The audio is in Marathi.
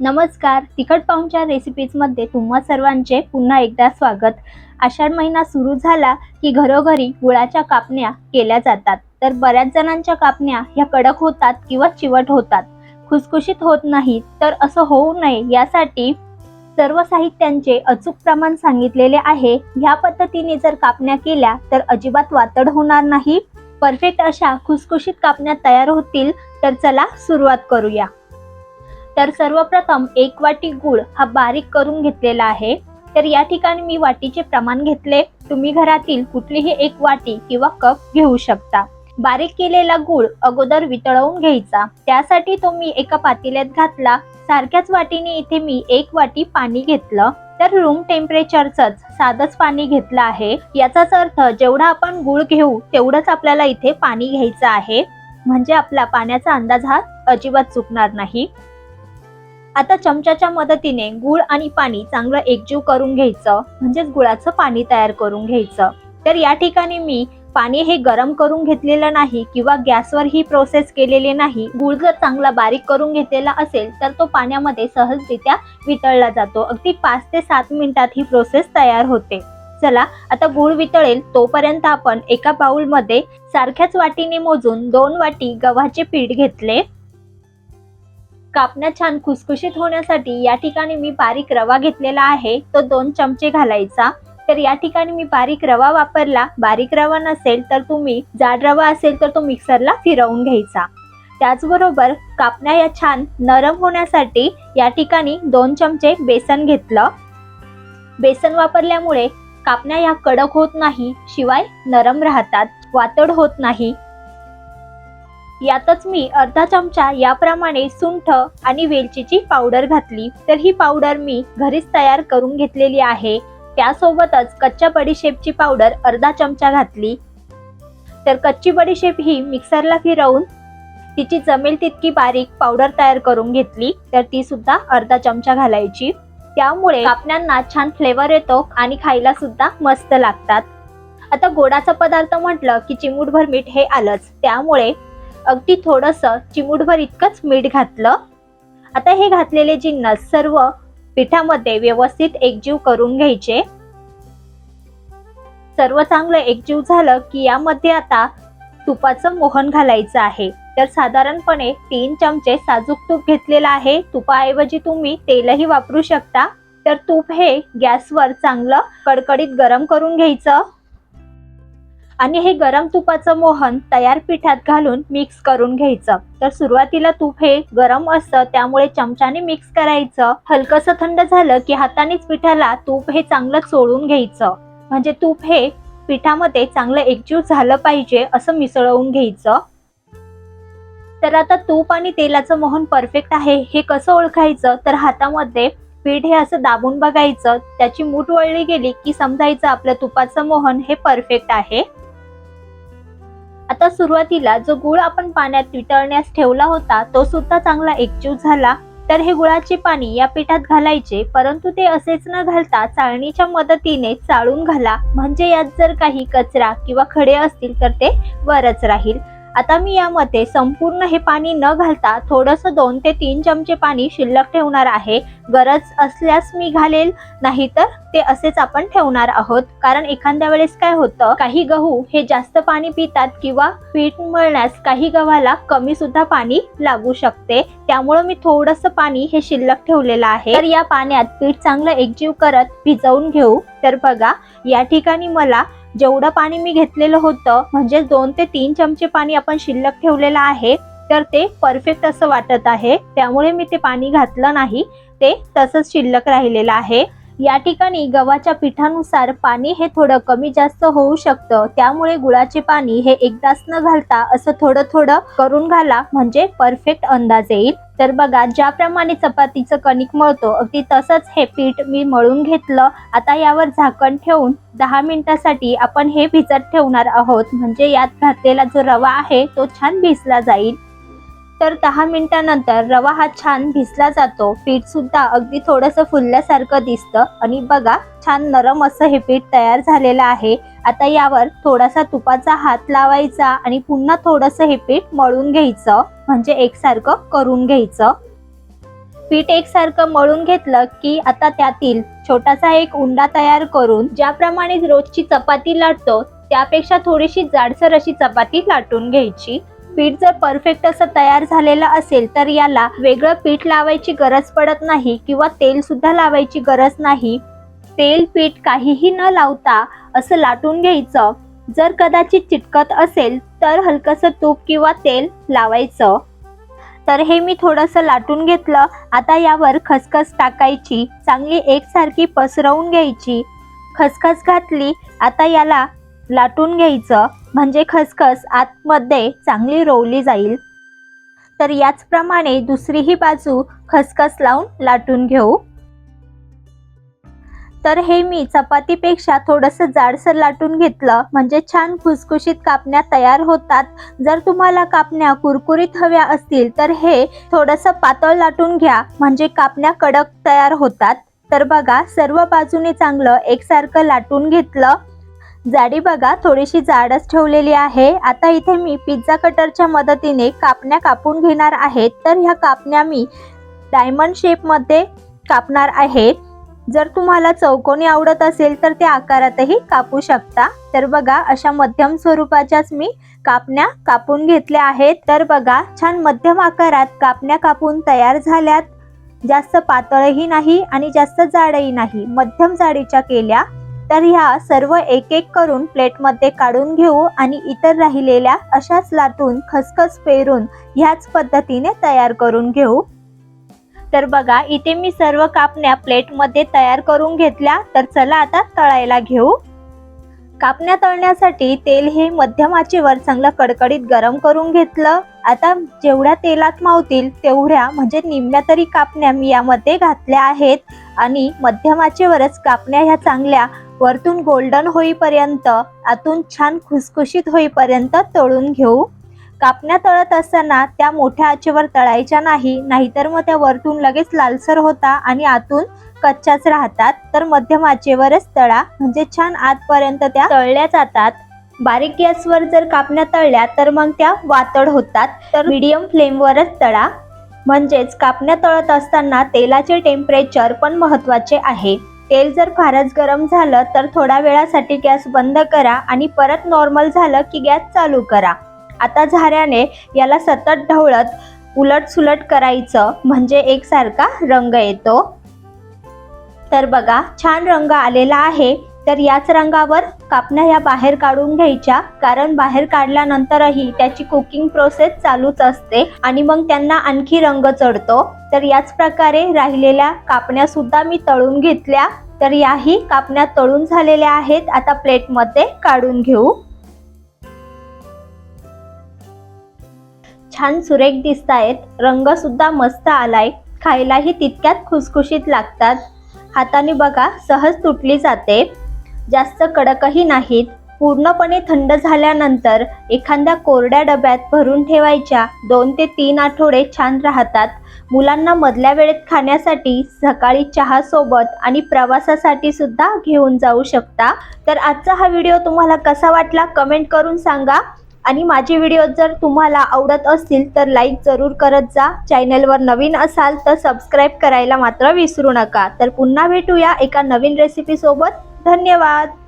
नमस्कार. तिखट पाहुणच्या रेसिपीजमध्ये तुम्हा सर्वांचे पुन्हा एकदा स्वागत. आषाढ महिना सुरू झाला की घरोघरी गुळाच्या कापण्या केल्या जातात. तर बऱ्याच जणांच्या कापण्या ह्या कडक होतात किंवा चिवट होतात. खुसखुशीत होत नाहीत तर असं होऊ नये यासाठी सर्व साहित्यांचे अचूक प्रमाण सांगितलेले आहे. ह्या पद्धतीने जर कापण्या केल्या तर अजिबात वातड होणार नाही. परफेक्ट अशा खुसखुशीत कापण्या तयार होतील तर चला सुरुवात करूया. तर सर्वप्रथम एक वाटी गूळ हा बारीक करून घेतलेला आहे. तर या ठिकाणी मी वाटीचे प्रमाण घेतले. तुम्ही घरातील कुठलीही एक वाटी किंवा कप घेऊ शकता. बारीक केलेला गूळ अगोदर वितळवून घ्यायचा. त्यासाठी तो मी एका पातेल्यात घातला. सारख्याच वाटीने इथे मी एक वाटी पाणी घेतलं. तर रूम टेम्परेचरचंच साधंच पाणी घेतलं आहे. याचाच अर्थ जेवढा आपण गूळ घेऊ तेवढंच आपल्याला इथे पाणी घ्यायचं आहे. म्हणजे आपला पाण्याचा अंदाज हा अजिबात चुकणार नाही. आता चमच्याच्या मदतीने गुळ आणि पाणी चांगलं एकजीव करून घ्यायचं म्हणजेच गुळाचं पाणी तयार करून घ्यायचं. तर या ठिकाणी मी पाणी हे गरम करून घेतलेलं नाही किंवा गॅसवर ही प्रोसेस केलेली नाही गुळ जर चांगला बारीक करून घेतलेला असेल तर तो पाण्यामध्ये सहजरित्या वितळला जातो. अगदी पाच ते सात मिनिटात ही प्रोसेस तयार होते. चला आता गुळ वितळेल तोपर्यंत आपण एका बाउलमध्ये सारख्याच वाटीने मोजून दोन वाटी गव्हाचे पीठ घेतले. कापण्या छान खुसखुशीत होण्यासाठी या ठिकाणी मी बारीक रवा घेतलेला आहे. तो दोन चमचे घालायचा. तर या ठिकाणी मी बारीक रवा वापरला. बारीक रवा नसेल तर तुम्ही जाड रवा असेल तर तो मिक्सरला फिरवून घ्यायचा. त्याचबरोबर कापण्या या छान नरम होण्यासाठी या ठिकाणी दोन चमचे बेसन घेतलं. बेसन वापरल्यामुळे कापण्या या कडक होत नाही शिवाय नरम राहतात वातड होत नाही. यातच मी अर्धा चमचा याप्रमाणे सुंठ आणि वेलचीची पावडर घातली. तर ही पावडर मी घरीच तयार करून घेतलेली आहे. त्यासोबतच कच्च्या बडीशेपची पावडर अर्धा चमचा घातली. तर कच्ची बडीशेप ही मिक्सरला फिरवून तिची जमेल तितकी बारीक पावडर तयार करून घेतली. तर ती सुद्धा अर्धा चमचा घालायची. त्यामुळे कापण्यांना छान फ्लेवर येतो आणि खायला सुद्धा मस्त लागतात. आता गोडाचा पदार्थ म्हटलं की चिमूटभर मीठ हे आलंच. त्यामुळे अगदी थोडंसं चिमूटभर इतकंच मीठ घातलं. आता हे घातलेले जिन्नस सर्व पिठामध्ये व्यवस्थित एकजीव करून घ्यायचे. सर्व चांगलं एकजीव झालं की यामध्ये आता तुपाचं मोहन घालायचं आहे. तर साधारणपणे तीन चमचे साजूक तूप घेतलेलं आहे. तुपाऐवजी तुम्ही तेलही वापरू शकता. तर तूप हे गॅसवर चांगलं कडकडीत गरम करून घ्यायचं. आणि हे गरम तुपाचं मोहन तयार पिठात घालून मिक्स करून घ्यायचं. तर सुरुवातीला तूप हे गरम असतं त्यामुळे चमच्याने मिक्स करायचं. हलकसं थंड झालं की हातानेच पिठाला तूप हे चांगलं चोळून घ्यायचं. म्हणजे तूप हे पिठामध्ये चांगलं एकजीव झालं पाहिजे असं मिसळवून घ्यायचं. तर आता तूप आणि तेलाचं मोहन परफेक्ट आहे हे कसं ओळखायचं? तर हातामध्ये पीठ हे असं दाबून बघायचं. त्याची मूठ वळली गेली की समजायचं आपलं तुपाचं मोहन हे परफेक्ट आहे. आता सुरुवातीला जो गुळ आपण पाण्यात वितळण्यास ठेवला होता तो सुद्धा चांगला एकजीव झाला. तर हे गुळाचे पाणी या पिठात घालायचे परंतु ते असेच न घालता चाळणीच्या मदतीने चाळून घाला. म्हणजे यात जर काही कचरा किंवा खडे असतील तर ते वरच राहील. आता मी यामध्ये संपूर्ण हे पाणी न घालता थोडंसं दोन ते तीन चमचे पाणी शिल्लक ठेवणार आहे. गरज असल्यास मी घालेल नाहीतर ते असेच आपण ठेवणार आहोत. कारण एखाद्या वेळेस काय होतं काही गहू हे जास्त पाणी पितात किंवा पीठ मळण्यास काही गव्हाला कमी सुद्धा पाणी लागू शकते. त्यामुळं मी थोडंसं पाणी हे शिल्लक ठेवलेलं आहे. तर या पाण्यात पीठ चांगलं एकजीव करत भिजवून घेऊ. तर बघा या ठिकाणी मला जेवढं पाणी मी घेतलेलं होतं म्हणजे दोन ते तीन चमचे पाणी आपण शिल्लक ठेवलेलं आहे तर ते परफेक्ट असं वाटत आहे. त्यामुळे मी ते पाणी घातलं नाही ते तसंच शिल्लक राहिलेलं आहे. या ठिकाणी गव्हाच्या पिठानुसार पाणी हे थोडं कमी जास्त होऊ शकतं. त्यामुळे गुळाचे पाणी हे एकदाच न घालता असं थोडं थोडं करून घाला म्हणजे परफेक्ट अंदाज येईल. तर बघा ज्याप्रमाणे चपातीचं कणिक मळतो अगदी तसंच हे पीठ मी मळून घेतलं. आता यावर झाकण ठेवून दहा मिनिटासाठी आपण हे भिजत ठेवणार आहोत. म्हणजे यात घातलेला जो रवा आहे तो छान भिजला जाईल. तर दहा मिनिटानंतर रवा हा छान भिजला जातो. पीठ सुद्धा अगदी थोडंसं फुलल्यासारखं दिसतं. आणि बघा छान नरम असं हे पीठ तयार झालेलं आहे. आता यावर थोडासा तुपाचा हात लावायचा आणि पुन्हा थोडंसं हे पीठ मळून घ्यायचं. म्हणजे एकसारखं करून घ्यायचं. पीठ एकसारखं मळून घेतलं की आता त्यातील छोटासा एक उंडा तयार करून ज्याप्रमाणे रोजची चपाती लाटतो त्यापेक्षा थोडीशी जाडसर अशी चपाती लाटून घ्यायची. पीठ जर परफेक्ट असं तयार झालेलं असेल तर याला वेगळं पीठ लावायची गरज पडत नाही किंवा तेल सुद्धा लावायची गरज नाही. तेल पीठ काहीही न लावता असं लाटून घ्यायचं. जर कदाचित चिटकत असेल तर हलकंसं तूप किंवा तेल लावायचं. तर हे मी थोडंसं लाटून घेतलं. आता यावर खसखस टाकायची. चांगली एकसारखी पसरवून घ्यायची. खसखस घातली आता याला लाटून घ्यायचं. म्हणजे खसखस आतमध्ये चांगली रोवली जाईल. तर याचप्रमाणे दुसरीही बाजू खसखस लावून लाटून घेऊ. तर हे मी चपातीपेक्षा थोडंसं जाडसर लाटून घेतलं. म्हणजे छान खुसखुशीत कापण्या तयार होतात. जर तुम्हाला कापण्या कुरकुरीत हव्या असतील तर हे थोडंसं पातळ लाटून घ्या. म्हणजे कापण्या कडक तयार होतात. तर बघा सर्व बाजूने चांगलं एकसारखं लाटून घेतलं. जाडी बघा थोडीशी जाडच ठेवलेली आहे. आता इथे मी पिझ्झा कटरच्या मदतीने कापण्या कापून घेणार आहे. तर ह्या कापण्या मी डायमंड शेपमध्ये कापणार आहे. जर तुम्हाला चौकोनी आवडत असेल तर त्या आकारातही कापू शकता. तर बघा अशा मध्यम स्वरूपाच्याच मी कापण्या कापून घेतल्या आहेत. तर बघा छान मध्यम आकारात कापण्या कापून तयार झाल्यात. जास्त पातळही नाही आणि जास्त जाडही नाही. मध्यम जाडीच्या केल्या. तर ह्या सर्व एक एक करून प्लेटमध्ये काढून घेऊ आणि इतर राहिलेल्या अशाच लाटून खसखस पेरून ह्याच पद्धतीने तयार करून घेऊ. तर बघा इथे मी सर्व कापण्या प्लेटमध्ये तयार करून घेतल्या. तर चला आता तळायला घेऊ. कापण्या तळण्यासाठी तेल हे मध्यम आचेवर चांगलं कडकडीत गरम करून घेतलं. आता जेवढ्या तेलात मावतील तेवढ्या म्हणजे निम्म्या तरी कापण्या मी यामध्ये घातल्या आहेत. आणि मध्यम आचेवरच कापण्या ह्या चांगल्या वरतून गोल्डन होईपर्यंत आतून छान खुसखुशीत होईपर्यंत तळून घेऊ. कापण्या तळत असताना त्या मोठ्या आचेवर तळायच्या नाही नाहीतर मग त्या वरतून लगेच लालसर होता आणि आतून कच्च्याच राहतात. तर मध्यम आचेवरच तळा म्हणजे छान आतपर्यंत त्या तळल्या जातात. बारीक गॅसवर जर कापण्या तळल्या तर मग त्या वातड होतात. तर मीडियम फ्लेमवरच तळा. म्हणजेच कापण्या तळत असताना तेलाचे टेम्परेचर पण महत्त्वाचे आहे. तेल जर फारच गरम झालं तर थोड्या वेळासाठी गॅस बंद करा आणि परत नॉर्मल झालं की गॅस चालू करा. आता झाऱ्याने याला सतत ढवळत उलट सुलट करायचं म्हणजे एकसारखा रंग येतो. तर बघा छान रंग आलेला आहे. तर याच रंगावर कापण्या ह्या बाहेर काढून घ्यायच्या. कारण बाहेर काढल्यानंतरही त्याची कुकिंग प्रोसेस चालूच असते आणि मग त्यांना आणखी रंग चढतो. तर याच प्रकारे राहिलेल्या कापण्या सुद्धा मी तळून घेतल्या. तर याही कापण्या तळून झालेल्या आहेत. आता प्लेटमध्ये काढून घेऊ. छान सुरेख दिसत आहेत रंग सुद्धा मस्त आलाय. खायलाही तितक्यात खुसखुशीत लागतात. हाताने बघा सहज तुटली जाते. जास्त कडकही नाहीत. पूर्णपणे थंड झाल्यानंतर एखाद्या कोरड्या डब्यात भरून ठेवायच्या दोन ते तीन आठवडे छान राहतात. मुलांना मधल्या वेळेत खाण्यासाठी सकाळी चहा सोबत आणि प्रवासासाठी सुद्धा घेऊन जाऊ शकता. तर आजचा हा व्हिडिओ तुम्हाला कसा वाटला कमेंट करून सांगा. आणि माझे व्हिडिओ जर तुम्हाला आवडत असतील तर लाईक जरूर करत जा. चॅनलवर नवीन असाल तर सबस्क्राईब करायला मात्र विसरू नका. तर पुन्हा भेटूया एका नवीन रेसिपीसोबत धन्यवाद.